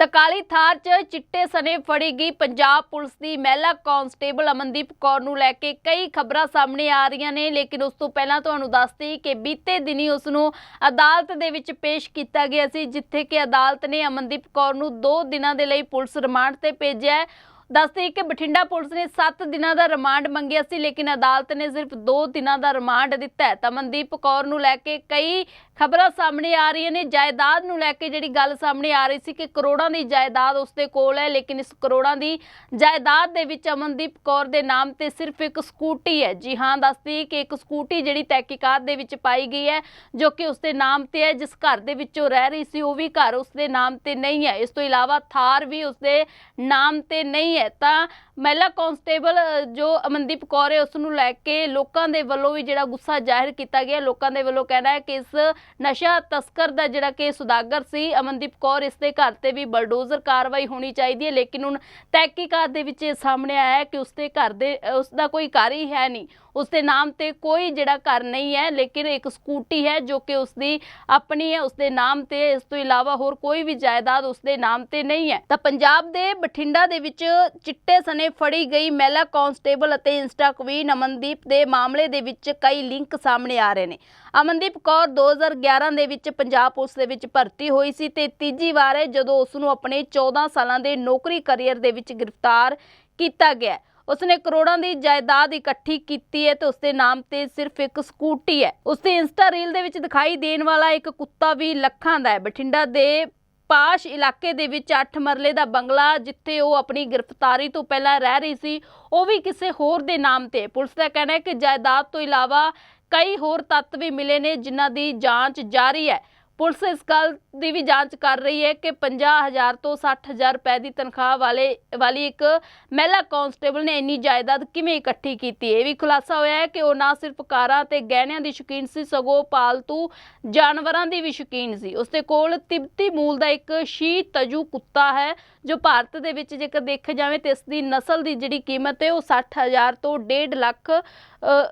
ਤਕਾਲੀ ਥਾਰ 'ਚ ਚਿੱਟੇ ਸਨੇ ਫੜੀ ਗਈ ਪੰਜਾਬ ਪੁਲਿਸ ਦੀ ਮਹਿਲਾ ਕਾਂਸਟੇਬਲ ਅਮਨਦੀਪ ਕੌਰ ਨੂੰ ਲੈ ਕੇ ਕਈ ਖਬਰਾਂ ਸਾਹਮਣੇ ਆ ਰਹੀਆਂ ਨੇ, ਲੇਕਿਨ ਉਸ ਤੋਂ ਪਹਿਲਾਂ ਤੁਹਾਨੂੰ ਦੱਸਦੀ ਕਿ ਬੀਤੇ ਦਿਨੀ ਉਸ ਨੂੰ ਅਦਾਲਤ ਦੇ ਵਿੱਚ ਪੇਸ਼ ਕੀਤਾ ਗਿਆ ਸੀ, ਜਿੱਥੇ ਕਿ ਅਦਾਲਤ ਨੇ ਅਮਨਦੀਪ ਕੌਰ ਨੂੰ 2 ਦਿਨਾਂ ਦੇ ਲਈ ਪੁਲਿਸ ਰਿਮਾਂਡ ਤੇ ਭੇਜਿਆ ਹੈ। ਦੱਸਦੇ ਕਿ ਬਠਿੰਡਾ ਪੁਲਿਸ ਨੇ 7 ਦਿਨਾਂ ਦਾ ਰਿਮਾਂਡ ਮੰਗਿਆ ਸੀ, ਲੇਕਿਨ ਅਦਾਲਤ ਨੇ ਸਿਰਫ 2 ਦਿਨਾਂ ਦਾ ਰਿਮਾਂਡ ਦਿੱਤਾ ਹੈ। ਤਾਂ ਮਨਦੀਪ ਕੌਰ ਨੂੰ ਲੈ ਕੇ ਕਈ ਖਬਰਾਂ ਸਾਹਮਣੇ ਆ ਰਹੀਆਂ ਨੇ। ਜਾਇਦਾਦ ਨੂੰ ਲੈ ਕੇ ਜਿਹੜੀ ਗੱਲ ਸਾਹਮਣੇ ਆ ਰਹੀ ਸੀ ਕਿ ਕਰੋੜਾਂ ਦੀ ਜਾਇਦਾਦ ਉਸਦੇ ਕੋਲ ਹੈ, ਲੇਕਿਨ ਇਸ ਕਰੋੜਾਂ ਦੀ ਜਾਇਦਾਦ ਦੇ ਵਿੱਚ ਅਮਨਦੀਪ ਕੌਰ ਦੇ ਨਾਮ ਤੇ ਸਿਰਫ ਇੱਕ ਸਕੂਟੀ ਹੈ। ਜੀ ਹਾਂ, ਦੱਸਦੀ ਕਿ ਇੱਕ ਸਕੂਟੀ ਜਿਹੜੀ ਤਹਿਕੀਕਾਤ ਦੇ ਵਿੱਚ ਪਾਈ ਗਈ ਹੈ, ਜੋ ਕਿ ਉਸਦੇ ਨਾਮ ਤੇ ਹੈ। ਜਿਸ ਘਰ ਦੇ ਵਿੱਚੋਂ ਰਹਿ ਰਹੀ ਸੀ, ਉਹ ਵੀ ਘਰ ਉਸਦੇ ਨਾਮ ਤੇ ਨਹੀਂ ਹੈ। ਇਸ ਤੋਂ ਇਲਾਵਾ ਥਾਰ ਵੀ ਉਸਦੇ ਨਾਮ ਤੇ ਨਹੀਂ ਹੈ। ਤਾਂ ਮਹਿਲਾ ਕਾਂਸਟੇਬਲ ਜੋ ਅਮਨਦੀਪ ਕੌਰ ਹੈ, ਉਸ ਨੂੰ ਲੈ ਕੇ ਲੋਕਾਂ ਦੇ ਵੱਲੋਂ ਵੀ ਜਿਹੜਾ ਗੁੱਸਾ ਜ਼ਾਹਿਰ ਕੀਤਾ ਗਿਆ। ਲੋਕਾਂ ਦੇ ਵੱਲੋਂ ਕਹਿਣਾ ਹੈ ਕਿ ਇਸ ਨਸ਼ਾ ਤਸਕਰ ਦਾ ਜਿਹੜਾ ਕਿ ਸੁਦਾਗਰ ਸੀ, ਅਮਨਦੀਪ ਕੌਰ ਇਸ ਦੇ ਘਰ ਤੇ ਵੀ ਬਲਡੋਜ਼ਰ ਕਾਰਵਾਈ ਹੋਣੀ ਚਾਹੀਦੀ ਹੈ, ਲੇਕਿਨ ਹੁਣ ਤਹਿਕੀਕਾਤ ਦੇ ਵਿੱਚ ਸਾਹਮਣੇ ਆਇਆ ਹੈ ਕਿ ਉਸ ਦੇ ਘਰ ਦੇ ਉਸ ਦਾ ਕੋਈ ਘਰ ਹੀ ਹੈ ਨਹੀਂ। ਉਸ ਦੇ ਨਾਮ ਤੇ ਕੋਈ ਜਿਹੜਾ ਘਰ ਨਹੀਂ ਹੈ, ਲੇਕਿਨ ਇੱਕ ਸਕੂਟੀ ਹੈ ਜੋ ਕਿ ਉਸ ਦੀ ਆਪਣੀ ਹੈ, ਉਸ ਦੇ ਨਾਮ ਤੇ, ਇਸ ਤੋਂ ਇਲਾਵਾ ਹੋਰ ਕੋਈ ਵੀ ਜਾਇਦਾਦ ਉਸ ਦੇ ਨਾਮ ਤੇ ਨਹੀਂ ਹੈ। ਤਾਂ ਪੰਜਾਬ ਦੇ ਬਠਿੰਡਾ ਦੇ ਵਿੱਚ ਚਿੱਟੇ ਸਨੇ ਫੜੀ ਗਈ ਮਹਿਲਾ ਕਾਂਸਟੇਬਲ ਅਤੇ ਇੰਸਟਾ ਕੁਈਨ ਅਮਨਦੀਪ ਦੇ ਮਾਮਲੇ ਦੇ ਵਿੱਚ ਕਈ ਲਿੰਕ ਸਾਹਮਣੇ ਆ ਰਹੇ ਨੇ। ਅਮਨਦੀਪ ਕੌਰ 2011 ਦੇ ਵਿੱਚ ਪੰਜਾਬ ਪੁਲਿਸ ਦੇ ਵਿੱਚ ਭਰਤੀ ਹੋਈ ਸੀ ਤੇ ਤੀਜੀ ਵਾਰ ਹੈ ਜਦੋਂ ਉਸ ਨੂੰ ਆਪਣੇ 14 ਸਾਲਾਂ ਦੇ ਨੌਕਰੀ ਕੈਰੀਅਰ ਦੇ ਵਿੱਚ ਗ੍ਰਿਫਤਾਰ ਕੀਤਾ ਗਿਆ ਉਸਨੇ ਕਰੋੜਾਂ ਦੀ ਜਾਇਦਾਦ ਇਕੱਠੀ ਕੀਤੀ ਹੈ ਤੇ ਉਸਦੇ ਨਾਮ ਤੇ ਸਿਰਫ ਇੱਕ ਸਕੂਟੀ ਹੈ। ਉਸਦੇ ਇੰਸਟਾ ਰੀਲ ਦੇ ਵਿੱਚ ਦਿਖਾਈ ਦੇਣ ਵਾਲਾ ਇੱਕ ਕੁੱਤਾ ਵੀ ਲੱਖਾਂ ਦਾ ਹੈ। ਬਠਿੰਡਾ ਦੇ ਪਾਸ਼ ਇਲਾਕੇ ਦੇ ਵਿੱਚ 8 ਮਰਲੇ ਦਾ ਬੰਗਲਾ ਜਿੱਥੇ ਉਹ ਆਪਣੀ ਗ੍ਰਿਫਤਾਰੀ ਤੋਂ ਪਹਿਲਾਂ ਰਹਿ ਰਹੀ ਸੀ, ਉਹ ਵੀ ਕਿਸੇ ਹੋਰ ਦੇ ਨਾਮ ਤੇ ਪੁਲਿਸ ਦਾ ਕਹਿਣਾ ਹੈ ਕਿ ਜਾਇਦਾਦ ਤੋਂ ਇਲਾਵਾ ਕਈ ਹੋਰ ਤੱਤ ਵੀ ਮਿਲੇ ਨੇ ਜਿਨ੍ਹਾਂ ਦੀ ਜਾਂਚ ਜਾਰੀ ਹੈ। ਪੁਲਿਸ ਇਸ ਗੱਲ ਦੀ ਵੀ ਜਾਂਚ ਕਰ ਰਹੀ ਹੈ ਕਿ 50000 ਤੋਂ 60000 ਰੁਪਏ ਦੀ ਤਨਖਾਹ ਵਾਲੇ, ਵਾਲੀ ਇੱਕ ਮਹਿਲਾ ਕਾਂਸਟੇਬਲ ਨੇ ਇੰਨੀ ਜਾਇਦਾਦ ਕਿਵੇਂ ਇਕੱਠੀ ਕੀਤੀ? ਇਹ ਵੀ ਖੁਲਾਸਾ ਹੋਇਆ ਹੈ ਕਿ ਉਹ ਨਾ ਸਿਰਫ ਕਾਰਾਂ ਤੇ ਗਹਿਣਿਆਂ ਦੀ ਸ਼ੌਕੀਨ ਸੀ, ਸਗੋਂ ਪਾਲਤੂ ਜਾਨਵਰਾਂ ਦੀ ਵੀ ਸ਼ੌਕੀਨ ਸੀ। ਉਸਦੇ ਕੋਲ ਤਿੱਬਤੀ ਮੂਲ ਦਾ ਇੱਕ ਸ਼ੀ ਤਜੂ ਕੁੱਤਾ ਹੈ, ਜੋ ਭਾਰਤ ਦੇ ਵਿੱਚ ਜੇਕਰ ਦੇਖਿਆ ਜਾਵੇ ਤੇ ਇਸ ਦੀ ਨਸਲ ਦੀ ਜਿਹੜੀ ਕੀਮਤ ਹੈ, ਉਹ 60000 ਤੋਂ 1.5 ਲੱਖ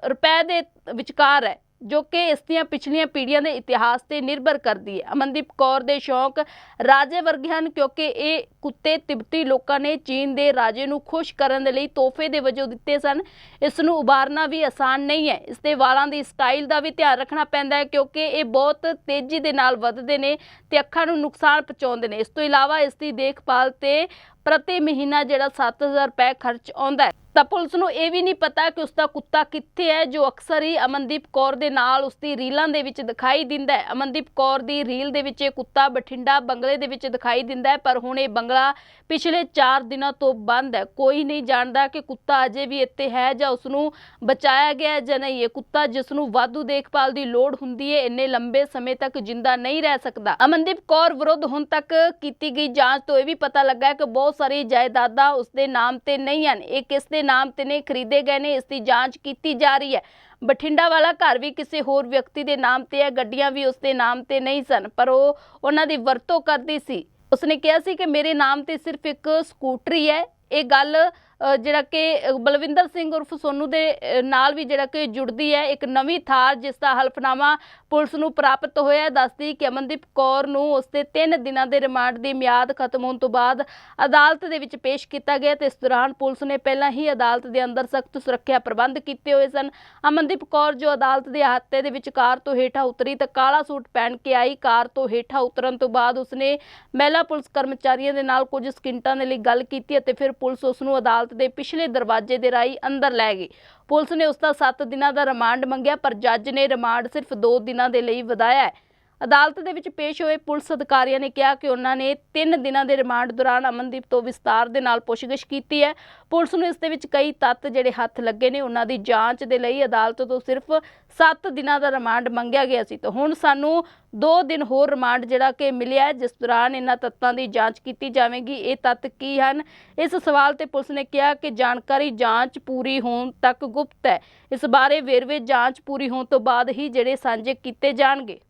ਰੁਪਏ ਦੇ ਵਿਚਕਾਰ ਹੈ। ਜੋ ਕਿ ਇਸ ਦੀਆਂ ਪਿਛਲੀਆਂ ਪੀੜ੍ਹੀਆਂ ਦੇ ਇਤਿਹਾਸ ਤੇ ਨਿਰਭਰ ਕਰਦੀ ਹੈ। ਅਮਨਦੀਪ ਕੌਰ ਦੇ ਸ਼ੌਂਕ ਰਾਜੇ ਵਰਗੇ ਹਨ ਕਿਉਂਕਿ ਇਹ ਕੁੱਤੇ ਤਿੱਬਤੀ ਲੋਕਾਂ ਨੇ ਚੀਨ ਦੇ ਰਾਜੇ ਨੂੰ ਖੁਸ਼ ਕਰਨ ਦੇ ਲਈ ਤੋਹਫੇ ਦੇ ਵਜੋਂ ਦਿੱਤੇ ਸਨ। ਇਸ ਨੂੰ ਉਭਾਰਨਾ ਵੀ ਆਸਾਨ ਨਹੀਂ ਹੈ। ਇਸ ਦੇ ਵਾਲਾਂ ਦੀ ਸਟਾਈਲ ਦਾ ਵੀ ਧਿਆਨ ਰੱਖਣਾ ਪੈਂਦਾ ਹੈ ਕਿਉਂਕਿ ਇਹ ਬਹੁਤ ਤੇਜ਼ੀ ਦੇ ਨਾਲ ਵੱਧਦੇ ਨੇ ਤੇ ਅੱਖਾਂ ਨੂੰ ਨੁਕਸਾਨ ਪਹੁੰਚਾਉਂਦੇ ਨੇ। ਇਸ ਤੋਂ ਇਲਾਵਾ ਇਸ ਦੀ ਦੇਖਭਾਲ ਤੇ ਪ੍ਰਤੀ ਮਹੀਨਾ ਜਿਹੜਾ 7000 ਰੁਪਏ ਖਰਚ ਆਉਂਦਾ ਹੈ। ਤਾਂ ਪੁਲਿਸ ਨੂੰ ਇਹ ਵੀ ਨਹੀਂ ਪਤਾ ਕਿ ਉਸ ਦਾ ਕੁੱਤਾ ਕਿੱਥੇ ਹੈ, ਜੋ ਅਕਸਰ ਹੀ ਅਮਨਦੀਪ ਕੌਰ ਦੇ ਨਾਲ ਉਸ ਦੀ ਰੀਲਾਂ ਦੇ ਵਿੱਚ ਦਿਖਾਈ ਦਿੰਦਾ ਹੈ। ਅਮਨਦੀਪ ਕੌਰ ਦੀ ਰੀਲ ਦੇ ਵਿੱਚ ਇਹ ਕੁੱਤਾ ਬਠਿੰਡਾ ਬੰਗਲੇ ਦੇ ਵਿੱਚ ਦਿਖਾਈ ਦਿੰਦਾ ਹੈ, ਪਰ ਹੁਣ ਇਹ ਬੰਗਲਾ ਪਿਛਲੇ 4 ਦਿਨਾਂ ਤੋਂ ਬੰਦ ਹੈ। ਕੋਈ ਨਹੀਂ ਜਾਣਦਾ ਕਿ ਕੁੱਤਾ ਅਜੇ ਵੀ ਇੱਥੇ ਹੈ ਜਾਂ ਉਸ ਨੂੰ ਬਚਾਇਆ ਗਿਆ ਜਾਂ ਨਹੀਂ। ਇਹ ਕੁੱਤਾ ਜਿਸ ਨੂੰ ਵਾਧੂ ਦੇਖਭਾਲ ਦੀ ਲੋੜ ਹੁੰਦੀ ਹੈ, ਇੰਨੇ ਲੰਬੇ ਸਮੇਂ ਤੱਕ ਜਿੰਦਾ ਨਹੀਂ ਰਹਿ ਸਕਦਾ। ਅਮਨਦੀਪ ਕੌਰ ਵਿਰੁੱਧ ਹੁਣ ਤੱਕ ਕੀਤੀ ਗਈ ਜਾਂਚ ਤੋਂ ਇਹ ਵੀ ਪਤਾ ਲੱਗਾ ਹੈ ਕਿ ਬਹੁਤ ਸਾਰੀ ਜਾਇਦਾਦਾਂ ਉਸ ਨਾਮ ਤੇ ਨਹੀਂ ਹਨ। ਇਹ ਕਿਸ ਦੇ ਨਾਮ ਤੇ ਨੇ? ਖਰੀਦੇ ਗਏ ਨੇ, ਇਸ ਦੀ ਜਾਂਚ ਕੀਤੀ ਜਾ ਰਹੀ ਹੈ। ਬਠਿੰਡਾ ਵਾਲਾ ਘਰ ਵੀ ਕਿਸੇ ਹੋਰ ਵਿਅਕਤੀ ਦੇ ਨਾਮ ਤੇ ਹੈ, ਗੱਡੀਆਂ ਵੀ ਉਸਦੇ ਨਾਮ ਤੇ ਨਹੀਂ ਸਨ, ਪਰ ਉਹ ਉਹਨਾਂ ਦੀ ਵਰਤੋਂ ਕਰਦੀ ਸੀ। ਉਸਨੇ ਕਿਹਾ ਸੀ ਕਿ ਮੇਰੇ ਨਾਮ ਤੇ ਸਿਰਫ ਇੱਕ ਸਕੂਟਰੀ ਹੈ। ਇਹ ਗੱਲ ਜਿਹੜਾ ਕਿ ਬਲਵਿੰਦਰ ਸਿੰਘ ਉਰਫ ਸੋਨੂ ਦੇ ਨਾਲ ਵੀ ਜਿਹੜਾ ਕਿ ਜੁੜਦੀ ਹੈ ਇੱਕ ਨਵੀਂ ਥਾਰ, ਜਿਸ ਦਾ ਹਲਫਨਾਮਾ ਪੁਲਿਸ ਨੂੰ ਪ੍ਰਾਪਤ ਹੋਇਆ ਦੱਸਦੀ ਕਿ ਅਮਨਦੀਪ ਕੌਰ ਨੂੰ ਉਸਦੇ 3 ਦਿਨਾਂ ਦੇ ਰਿਮਾਂਡ ਦੀ ਮਿਆਦ ਖਤਮ ਹੋਣ ਤੋਂ ਬਾਅਦ ਅਦਾਲਤ ਦੇ ਵਿੱਚ ਪੇਸ਼ ਕੀਤਾ ਗਿਆ ਤੇ ਇਸ ਦੌਰਾਨ ਪੁਲਿਸ ਨੇ ਪਹਿਲਾਂ ਹੀ ਅਦਾਲਤ ਦੇ ਅੰਦਰ ਸਖਤ ਸੁਰੱਖਿਆ ਪ੍ਰਬੰਧ ਕੀਤੇ ਹੋਏ ਸਨ। ਅਮਨਦੀਪ ਕੌਰ, ਜੋ ਅਦਾਲਤ ਦੇ ਅਹਾਤੇ ਦੇ ਵਿੱਚ ਕਾਰ ਤੋਂ ਹੇਠਾਂ ਉਤਰੀ ਤਾਂ ਕਾਲਾ ਸੂਟ ਪਹਿਨ ਕੇ ਆਈ, ਕਾਰ ਤੋਂ ਹੇਠਾਂ ਉਤਰਨ ਤੋਂ ਬਾਅਦ ਉਸਨੇ ਮਹਿਲਾ ਪੁਲਿਸ ਕਰਮਚਾਰੀਆਂ ਦੇ ਨਾਲ ਕੁਝ ਸਕਿੰਟਾਂ ਦੇ ਲਈ ਗੱਲ ਕੀਤੀ ਅਤੇ ਫਿਰ ਪੁਲਿਸ ਉਸ ਨੂੰ ਅਦਾਲਤ ਦੇ ਪਿਛਲੇ ਦਰਵਾਜ਼ੇ ਦੇ ਰਾਹੀਂ ਅੰਦਰ ਲੈ ਗਏ ਪੁਲਿਸ ਨੇ ਉਸ ਦਾ 7 ਦਿਨਾਂ ਦਾ ਰਿਮਾਂਡ ਮੰਗਿਆ, ਪਰ ਜੱਜ ਨੇ ਰਿਮਾਂਡ ਸਿਰਫ 2 ਦਿਨਾਂ ਦੇ ਲਈ ਵਧਾਇਆ ਹੈ। ਅਦਾਲਤ ਦੇ ਵਿੱਚ ਪੇਸ਼ ਹੋਏ ਪੁਲਿਸ ਅਧਿਕਾਰੀਆਂ ਨੇ ਕਿਹਾ ਕਿ ਉਹਨਾਂ ਨੇ 3 ਦਿਨਾਂ ਦੇ ਰਿਮਾਂਡ ਦੌਰਾਨ ਅਮਨਦੀਪ ਤੋਂ ਵਿਸਤਾਰ ਦੇ ਨਾਲ ਪੁੱਛਗਿੱਛ ਕੀਤੀ ਹੈ। ਪੁਲਿਸ ਨੂੰ ਇਸ ਦੇ ਵਿੱਚ ਕਈ ਤੱਤ ਜਿਹੜੇ ਹੱਥ ਲੱਗੇ ਨੇ, ਉਹਨਾਂ ਦੀ ਜਾਂਚ ਦੇ ਲਈ ਅਦਾਲਤ ਤੋਂ ਸਿਰਫ 7 ਦਿਨਾਂ ਦਾ ਰਿਮਾਂਡ ਮੰਗਿਆ ਗਿਆ ਸੀ। ਤਾਂ ਹੁਣ ਸਾਨੂੰ 2 ਦਿਨ ਹੋਰ ਰਿਮਾਂਡ ਜਿਹੜਾ ਕਿ ਮਿਲਿਆ ਜਿਸ ਦੌਰਾਨ ਇਹਨਾਂ ਤੱਤਾਂ ਦੀ ਜਾਂਚ ਕੀਤੀ ਜਾਵੇਗੀ। ਇਹ ਤੱਤ ਕੀ ਹਨ? ਇਸ ਸਵਾਲ ਤੇ ਪੁਲਿਸ ਨੇ ਕਿਹਾ ਕਿ ਜਾਣਕਾਰੀ ਜਾਂਚ ਪੂਰੀ ਹੋਣ ਤੱਕ ਗੁਪਤ ਹੈ। ਇਸ ਬਾਰੇ ਵੇਰਵੇ ਜਾਂਚ ਪੂਰੀ ਹੋਣ ਤੋਂ ਬਾਅਦ ਹੀ ਜਿਹੜੇ ਸਾਂਝੇ ਕੀਤੇ ਜਾਣਗੇ।